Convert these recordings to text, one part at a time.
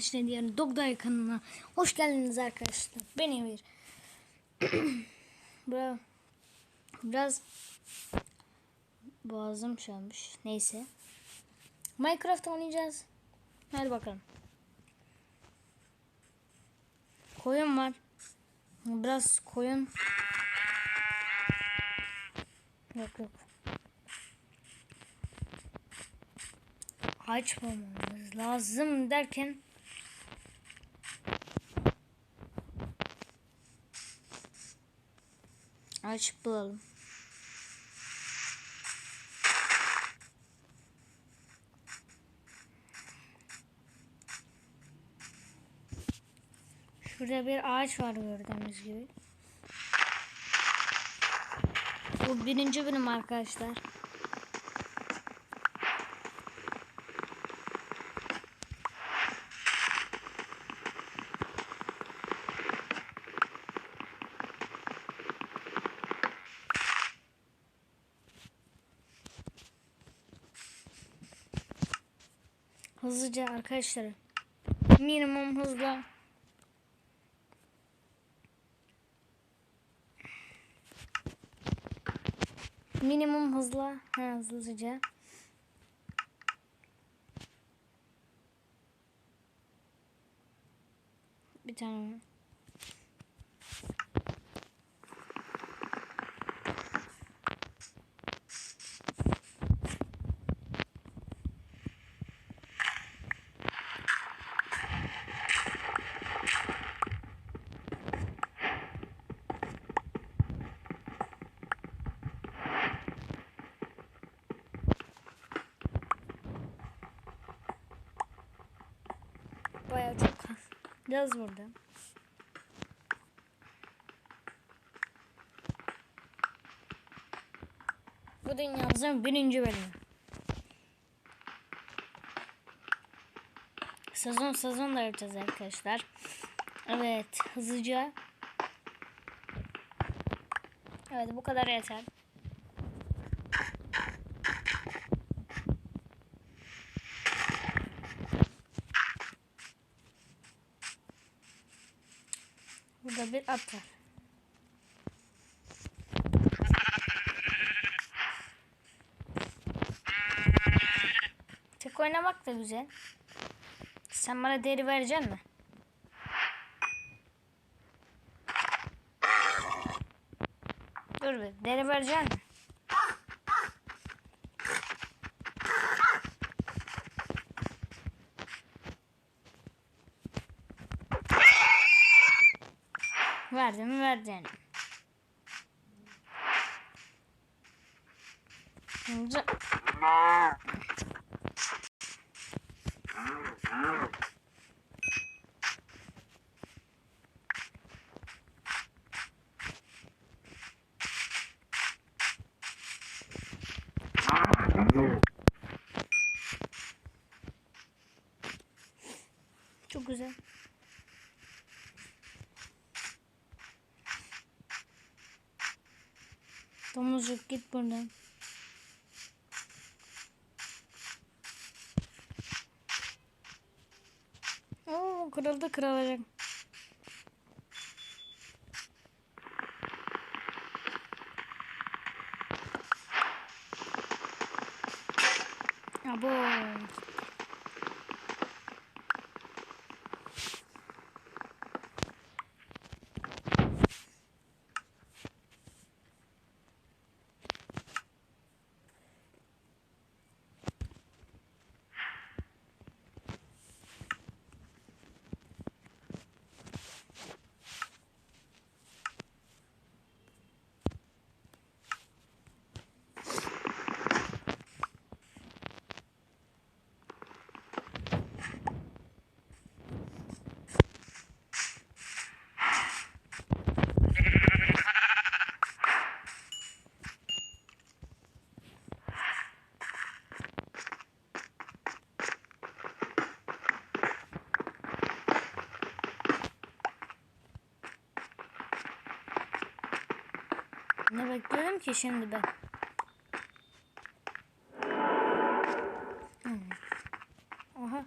işte diğer Dogday kanalına hoş geldiniz arkadaşlar. Ben Emir. Bra biraz boğazım çalmış. Neyse. Minecraft oynayacağız. Hadi bakalım. Koyun var. Biraz koyun. Yok yok. Açmamamız lazım derken aç bulalım. Şurada bir ağaç var gördüğünüz gibi. Bu birinci bölüm arkadaşlar. Hızlıca arkadaşlar. Minimum hızla. Minimum hızla. Ha, hızlıca. Bir tane. Bayağı çok Biraz burada. Bu dünyamızın birinci bölümü. Sezon sezon da yapacağız arkadaşlar. Evet hızlıca. Evet bu kadar yeter. Burada bir at var. Tek oynamak da güzel. Sen bana deri vereceksin mi? Dur bir deri vereceksin mi? Verdim verdin. Hızlı. Çok güzel. Domuzcuk git buradan. Oo kırıldı kırılacak. Abo. Ne bekledim ki şimdi ben? Hmm. Aha.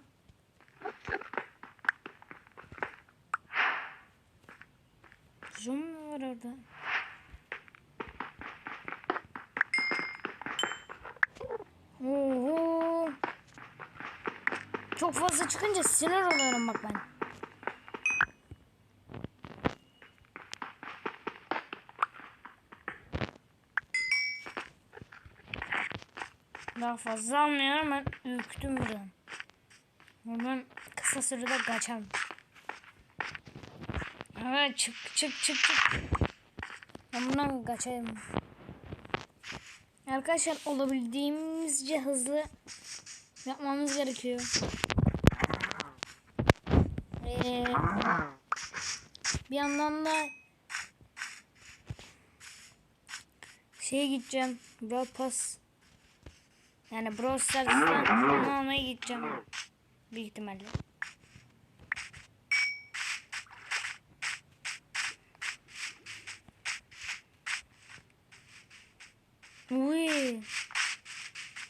Zoom mu var orada? Oho. Çok fazla çıkınca sinir oluyorum bak ben. Daha fazla almıyorum ben ürktüm buradan. Buradan kısa sürede kaçarım. Evet çık çık çık çık. Ben bundan kaçayım. Arkadaşlar olabildiğimizce hızlı yapmamız gerekiyor. Ee, bir yandan da şeye gideceğim. Brawl Pass. Yani Brawl Stars'tan onu almaya gideceğim. Büyük ihtimalle. Uy.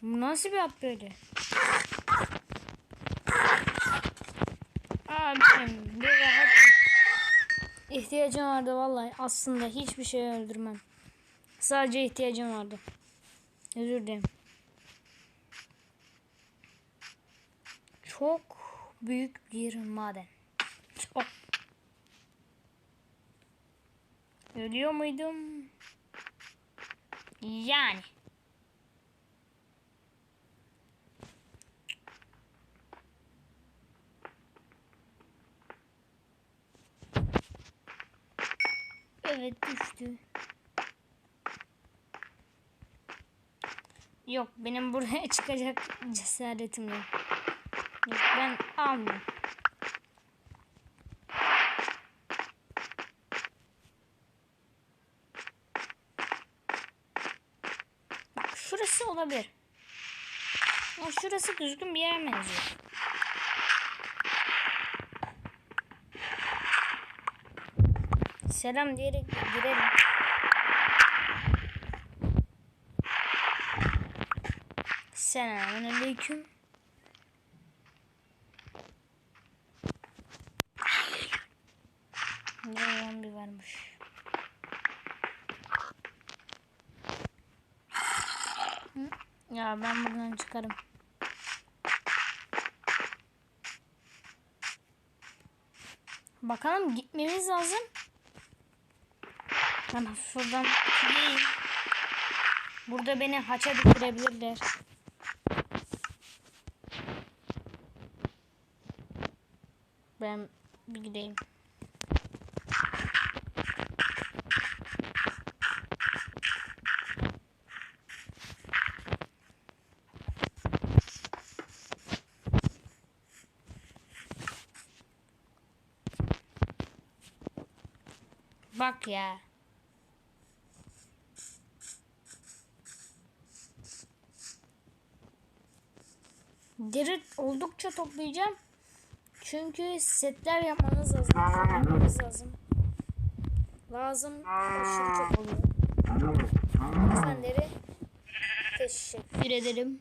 Nasıl bir hap böyle? Abim bir rahat ihtiyacım vardı vallahi. Aslında hiçbir şey öldürmem. Sadece ihtiyacım vardı. Özür dilerim. Çok büyük bir maden. Çok. Ölüyor muydum? Yani. Evet düştü. Yok benim buraya çıkacak cesaretim yok. Ben almıyorum. Bak şurası olabilir. Ama şurası düzgün bir yere benziyor. Selam diyerek girelim. Selamünaleyküm. Ne bir varmış. Hı? Ya ben buradan çıkarım. Bakalım gitmemiz lazım. Ben şuradan gideyim. Burada beni haça bitirebilirler. Ben bir gideyim. Bak ya. Deri oldukça toplayacağım. Çünkü setler yapmamız lazım. Yapmamız lazım. Lazım. Aşırı çok oluyor. Efendileri teşekkür ederim.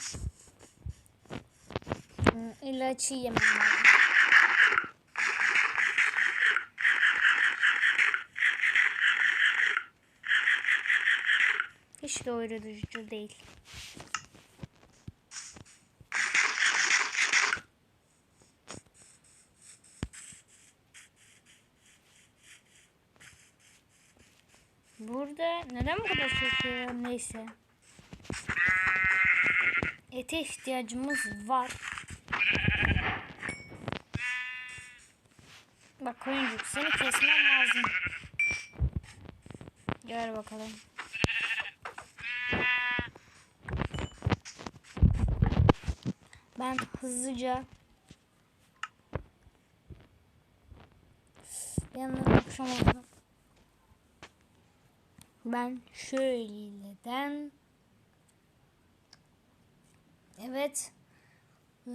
Çiğ yemem lazım. Hiç doyurucu değil. Burada neden bu kadar var? Neyse. Ete ihtiyacımız var. Bak koyuncuk seni kesmem lazım. Gel bakalım. Ben hızlıca yanına oldu. Ben şöyleden Evet. Ee,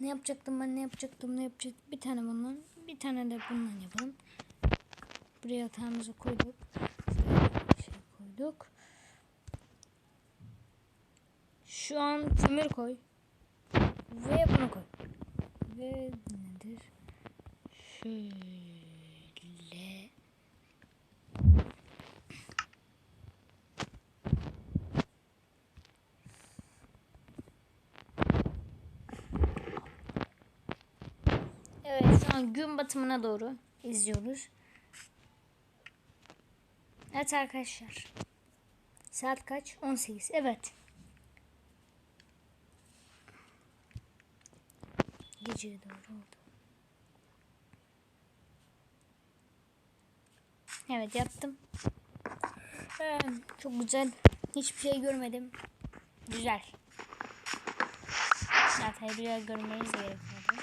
ne yapacaktım ben ne yapacaktım ne yapacaktım bir tane bundan bir tane de bundan yapalım. Buraya yatağımızı koyduk. Şey koyduk. Şu an kömür koy. Ve bunu koy. Ve nedir? Şöyle. Evet şu an gün batımına doğru izliyoruz. Evet arkadaşlar. Saat kaç? 18. Evet. Geceye doğru oldu. Evet yaptım. Çok güzel. Hiçbir şey görmedim. Güzel. Zaten rüya görmeniz gerekiyordu.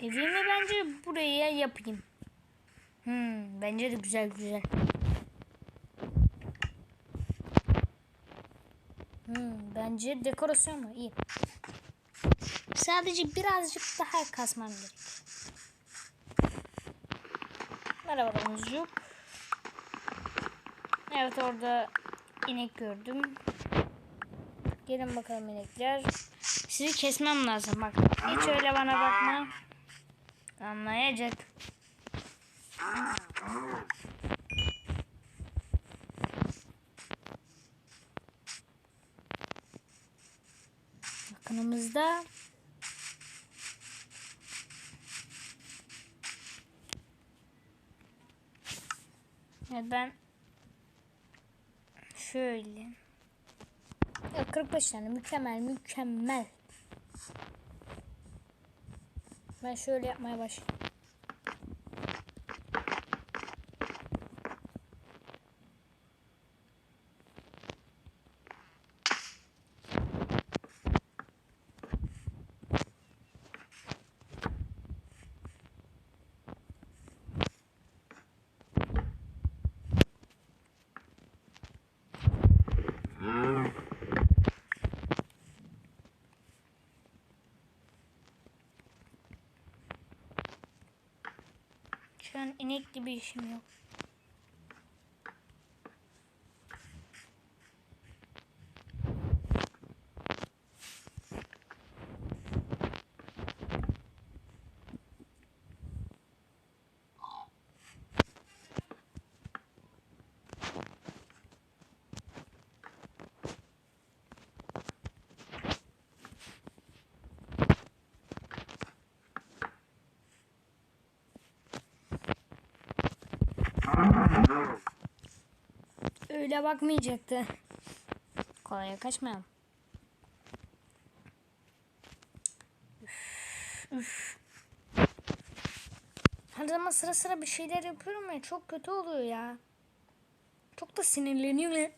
Evimi bence buraya yapayım. Hmm, bence de güzel güzel. Hmm, bence dekorasyon mu? İyi. Sadece birazcık daha kasmam gerek. Merhaba domuzcuk. Evet orada inek gördüm. Gelin bakalım inekler. Sizi kesmem lazım bak. Hiç öyle bana bakma. Anlayacak. Yakınımızda Evet ben şöyle ya 45 tane mükemmel mükemmel ben şöyle yapmaya başlayayım. Şu an inek gibi işim yok. Öyle bakmayacaktı. Kolaya kaçmayalım. Her zaman sıra sıra bir şeyler yapıyorum ya çok kötü oluyor ya. Çok da sinirleniyorum.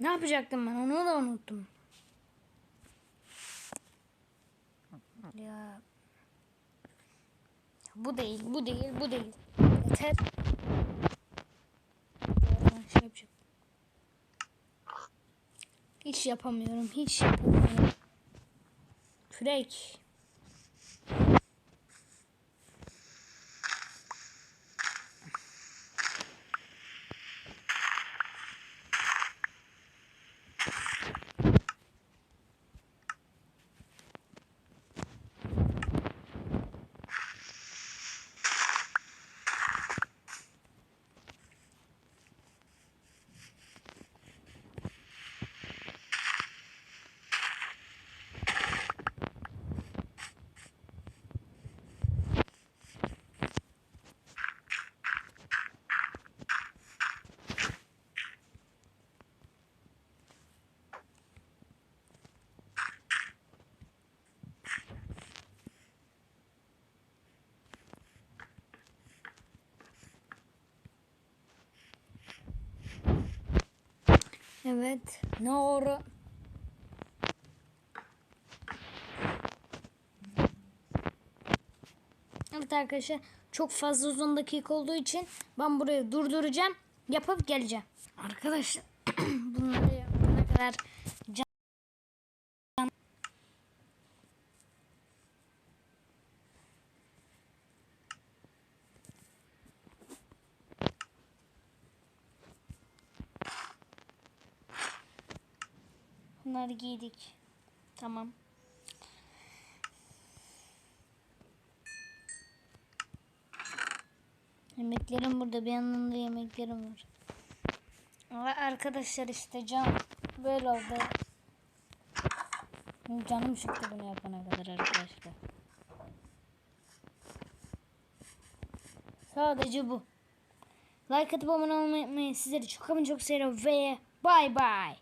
Ne yapacaktım ben onu da unuttum. Ya. Bu değil, bu değil, bu değil. Yeter. Şey yapacağım. Hiç yapamıyorum, hiç yapamıyorum. Kürek. Evet. Doğru. Evet arkadaşlar çok fazla uzun dakika olduğu için ben burayı durduracağım. Yapıp geleceğim. Arkadaşlar bunları yapana kadar can Bunları giydik. Tamam. Yemeklerim burada. Bir yandan da yemeklerim var. Ama arkadaşlar işte can böyle oldu. Canım çıktı bunu yapana kadar arkadaşlar. Sadece bu. Like atıp abone olmayı unutmayın. Sizleri çok ama çok seviyorum ve bye bye.